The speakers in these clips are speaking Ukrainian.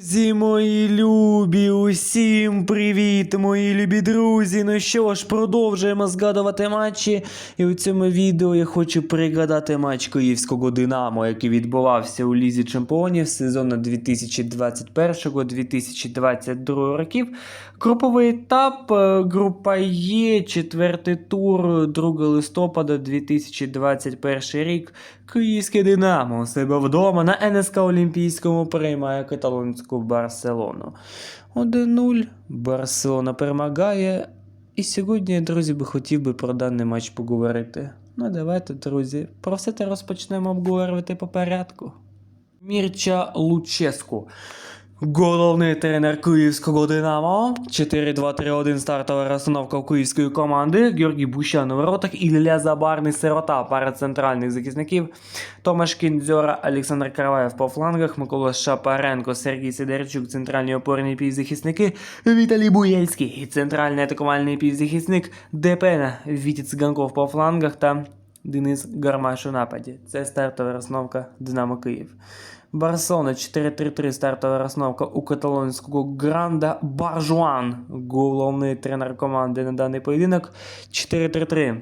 Друзі мої любі, усім привіт, мої любі друзі. Ну що ж, продовжуємо згадувати матчі. І у цьому відео я хочу пригадати матч Київського Динамо, який відбувався у Лізі Чемпіонів сезону 2021-2022 років. Груповий етап, е, група Є, четвертий тур, 2 листопада 2021 рік. Київське Динамо у себе вдома на НСК Олімпійському приймає каталонську Барселону. 1-0. Барселона перемагає. І сьогодні, друзі, би хотів би про даний матч поговорити. Ну, давайте, друзі, про все це розпочнемо обговорювати по порядку. Мірча Луческу. Головний тренер київського Динамо. 4-2-3-1 стартова розстановка київської команди. Георгій Бущан у воротах, Ілля Забарний сирота пара центральних захисників. Томаш Кіндзьора, Олександр Караваєв по флангах, Микола Шапаренко, Сергій Сидорчук, центральні опорні півзахисники, Віталій Буєльський, центральний атакувальний півзахисник, Депена, Віті Циганков по флангах та Денис Гармаш у нападі. Це стартова розстановка Динамо Київ. Барселона 4-3-3 стартова розстановка у каталонського Гранда Баржуан, головний тренер команди на даний поєдинок. 4-3-3.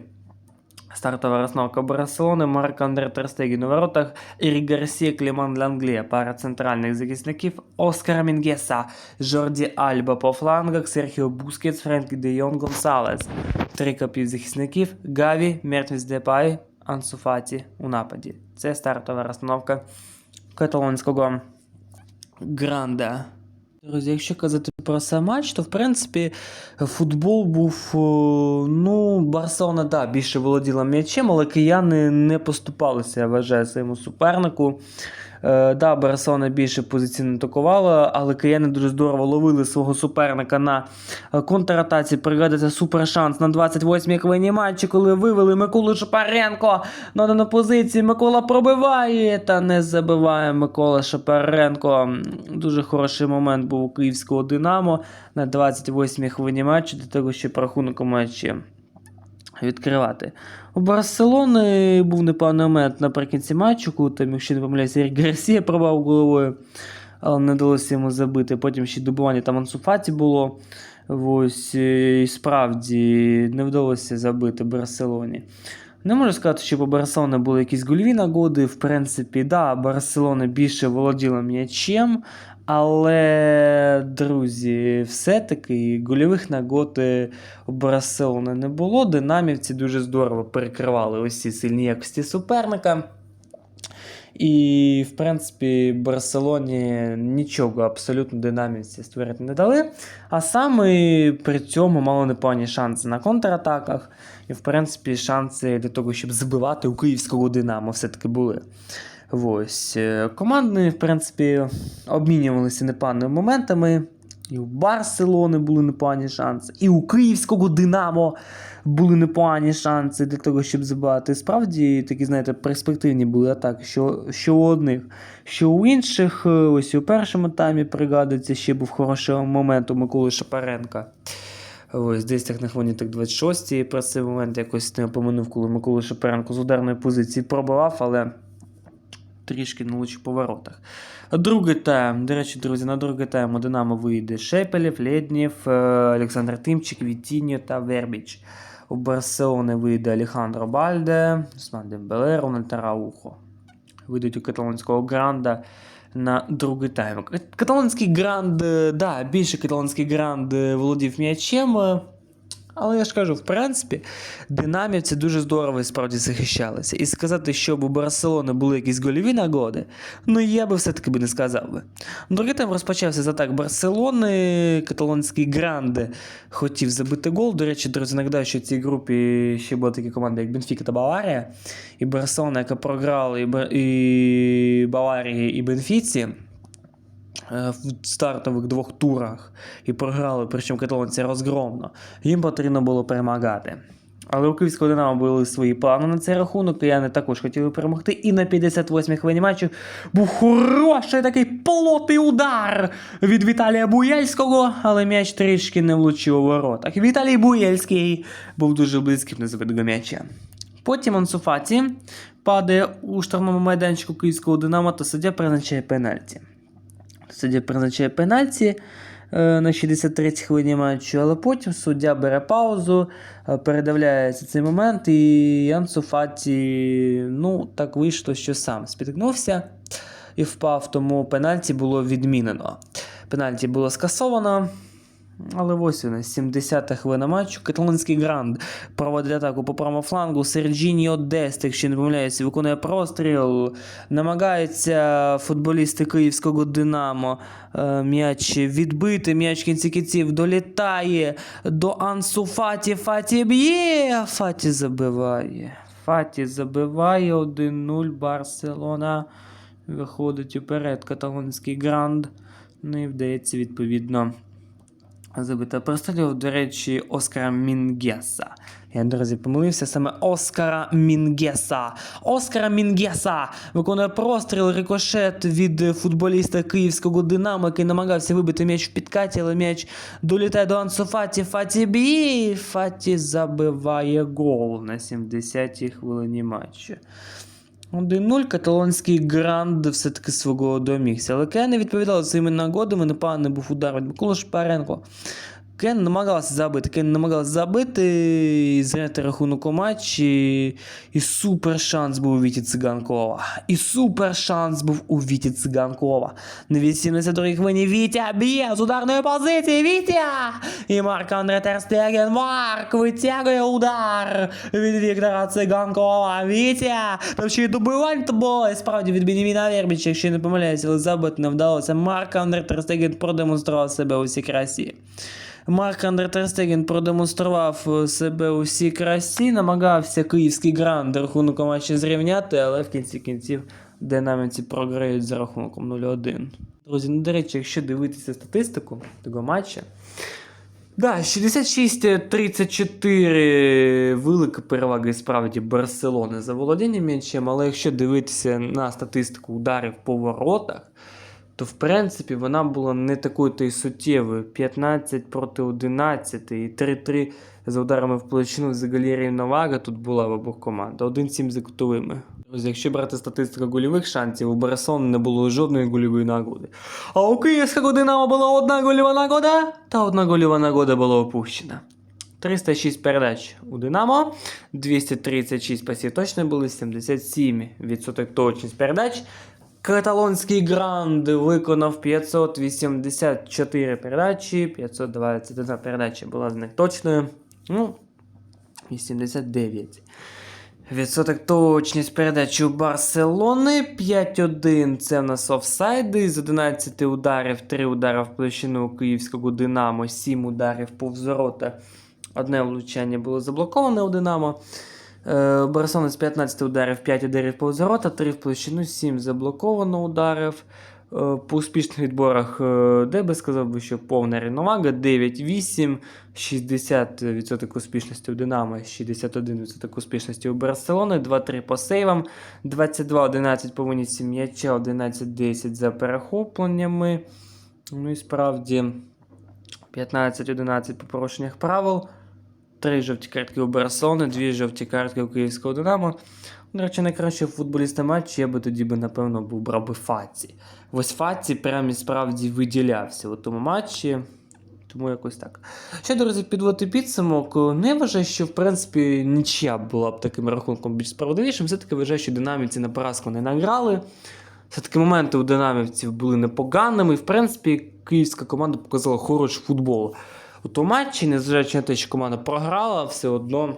Стартова розстановка Барселони, Марк Андре Терстеген у воротах, Ерік Гарсія, Кліман Ланглія, пара центральних захисників, Оскар Мінгеса, Жорді Альба по флангах, Серхіо Бускетс, Френкі Де Йон Гонсалес. Трійка півзахисників, Гаві, Мертвіс Депай, Ансуфаті у нападі. Це стартова розстановка каталонського Гранда. Друзі, якщо казати про сам матч, то в принципі футбол був. Ну, Барселона, да, більше володіла м'ячем, але кияни не поступалися, я вважаю, своєму супернику. Е, да, Барселона більше позиційно атакувала, але кияни дуже здорово ловили свого суперника на е, контратаці. Пригадується супер шанс на 28-й хвилині матчі, коли вивели Миколу Шапаренко на дану позицію. Микола пробиває та не забиває Микола Шапаренко. Дуже хороший момент був у київського Динамо на 28-й хвилині матчу для того, щоб рахунок у матчі відкривати. У Барселони був непевний момент наприкінці матчу, коли там, якщо не помиляюся, Ерік Гарсія пробав головою, але не вдалося йому забити. Потім ще добування там Ансуфаті було. Ось, е, і справді не вдалося забити Барселоні. Не можу сказати, що у Барселони були якісь гольові нагоди. В принципі, да, Барселона більше володіла м'ячем, але, друзі, все-таки гольових нагод е, у Барселони не було. Динамівці дуже здорово перекривали ці сильні якості суперника. І, в принципі, Барселоні нічого абсолютно динамівці створити не дали. А саме при цьому мало непогані шанси на контратаках. І, в принципі, шанси для того, щоб забивати у київського Динамо, все-таки були. Ось. е, Команди, в принципі, обмінювалися непоганими моментами. І у Барселони були непогані шанси, і у київського Динамо були непогані шанси для того, щоб забивати. Справді такі, знаєте, перспективні були атаки, що, що у одних, що у інших. Е, Ось у першому таймі пригадується, ще був хороший момент у Миколи Шапаренка. Ось десь так на хвилині так 26-й. Про цей момент якось не поминув, коли Микола Шапаренко з ударної позиції пробивав, але трішки на лучших поворотах. Другий тайм. До речі, друзі, на другий тайм у Динамо вийде Шепелєв, Лєднєв, е, Олександр Тимчик, Вітіньо та Вербіч. У Барселони вийде Алехандро Бальде, Усман Дембеле, Рональд Раухо. Вийдуть у каталонського гранда на другий тайм. Каталонський гранд, е, да, більше каталонський гранд е, володів м'ячем. Але я ж кажу, в принципі, динамівці дуже здорово і справді захищалися. І сказати, щоб у Барселони були якісь гольові нагоди, ну я би все-таки би не сказав би. Другий тайм розпочався з атак Барселони. Каталонський Гранде хотів забити гол. До речі, друзі, нагадаю, що в цій групі ще були такі команди, як Бенфіка та Баварія. І Барселона, яка програла і, Баварії, і Бенфіці в стартових двох турах і програли, причому каталонці розгромно. Їм потрібно було перемагати. Але у Київського Динамо були свої плани на цей рахунок, кияни також хотіли перемогти. І на 58-й хвилині матчу був хороший такий полотий удар від Віталія Буєльського, але м'яч трішки не влучив у воротах. Віталій Буєльський був дуже близьким до м'яча. Потім Ансуфаті падає у штрафному майданчику Київського Динамо та суддя призначає пенальті. Суддя призначає пенальті е, на 63-й хвилині матчу, але потім суддя бере паузу, е, передивляється цей момент, і Ансу Фаті, ну, так вийшло, що сам спіткнувся і впав, тому пенальті було відмінено. Пенальті було скасовано. Але ось вона, 70-та хвилина матчу. Каталонський гранд проводить атаку по правому флангу. Серджініо Дест, якщо не помиляюся, виконує простріл. Намагаються футболісти київського Динамо е, м'яч відбити. М'яч кінці кінців долітає до Ансу Фаті. Фаті б'є. Фаті забиває. Фаті забиває 1-0 Барселона. Виходить уперед каталонський гранд. Ну і вдається відповідно забита прострілів, до речі, Оскара Мінгеса. Я, друзі, помилився саме Оскара Мінгеса. Оскара Мінгеса виконує простріл, рикошет від футболіста київського Динамо, який намагався вибити м'яч в підкаті, але м'яч долітає до Ансу Фаті. Фаті бій. Фаті забиває гол на 70-й хвилині матчу. 1-0 каталонський гранд все-таки свого домігся. Але Кен не відповідав цими нагодами, непоганий був удар від Миколи Шпаренко. Кен намагався забити, Кен намагався забити і зняти рахунок у матчі. І супер шанс був у Віті Циганкова. І супер шанс був у Віті Циганкова. На 82-й хвилині Вітя б'є з ударної позиції. Вітя! І Марк Андре Терстеген. Марк витягує удар від Віктора Циганкова. Вітя! Там ще й добивань то було. І справді від Беніміна Вербіча, якщо не помиляюся, але забити не вдалося. Марк Андре Терстеген продемонстрував себе у всій красі. Марк Андре Терстеген продемонстрував себе у всій красі, намагався київський гранд рахунок матчі зрівняти, але в кінці кінців динаміці програють за рахунком 0-1. Друзі, ну до речі, якщо дивитися статистику того матча, Да, 66-34 велика перевага і справді Барселони за володінням м'ячем, але якщо дивитися на статистику ударів по воротах, то в принципі вона була не такою то й суттєвою. 15 проти 11 і 3-3 за ударами в площину взагалі рівновага тут була в обох команд. 1-7 за кутовими. Друзі, якщо брати статистику гольових шансів, у Барселони не було жодної гольової нагоди. А у київського Динамо була одна гольова нагода, та одна гольова нагода була опущена. 306 передач у Динамо, 236 пасів точно були, 77% точність передач. Каталонський гранд виконав 584 передачі, 521 передача була з них точною. Ну, 89. Відсоток точність передачі у Барселони 5-1. Це в нас офсайди. З 11 ударів, 3 удари в площину київського Динамо, 7 ударів повз ворота. Одне влучання було заблоковане у Динамо. Е, Барселона з 15 ударів, 5 ударів повз ворота, 3 в площину, 7 заблоковано ударів. Е, По успішних відборах, е, де би сказав би, що повна рівновага 9-8, 60% успішності у Динамо, 61% успішності у Барселони, 2-3 по сейвам, 22-11 по винісі м'яча, 11-10 за перехопленнями. Ну і справді 15-11 по порушеннях правил. Три жовті картки у Барселони, дві жовті картки у Київського Динамо. До речі, найкращий футболіст на матчі я би тоді би, напевно, був брав би Фаці. Ось Фаці прям і справді виділявся у тому матчі. Тому якось так. Ще, друзі, підводити підсумок. Не вважаю, що в принципі нічия була б таким рахунком більш справедливішим. Все-таки вважаю, що динамівці на поразку не награли. Все-таки моменти у динамівців були непоганими. І, в принципі, київська команда показала хороший футбол. У тому матчі, незважаючи на те, що команда програла, все одно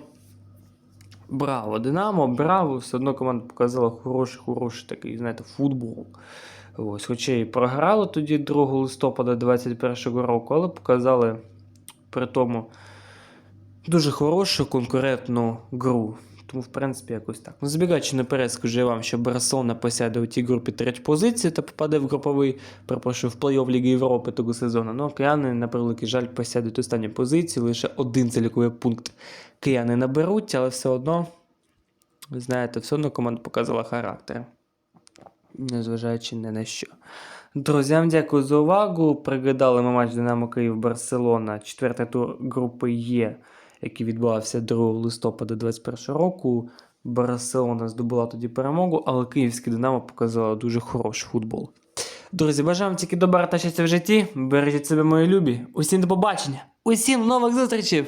браво. Динамо, браво, все одно команда показала хороший, хороший такий, знаєте, футбол. Ось, хоча і програли тоді 2 листопада 2021 року, але показали при тому дуже хорошу конкурентну гру. Тому, в принципі, якось так. Ну, забігаючи наперед, скажу я вам, що Барселона посяде у тій групі третю позицію та попаде в груповий, перепрошую, в плей-офф Ліги Європи того сезону. Ну, кияни, на превеликий жаль, посядуть останню позицію, лише один заліковий пункт кияни наберуть, але все одно, ви знаєте, все одно команда показала характер. Незважаючи ні на що. Друзям, дякую за увагу. Пригадали ми матч Динамо Київ Барселона, четвертий тур групи Є, який відбувався 2 листопада 2021 року. Барселона здобула тоді перемогу, але київське Динамо показало дуже хороший футбол. Друзі, бажаю вам тільки добра та щастя в житті. Бережіть себе, мої любі. Усім до побачення. Усім нових зустрічей!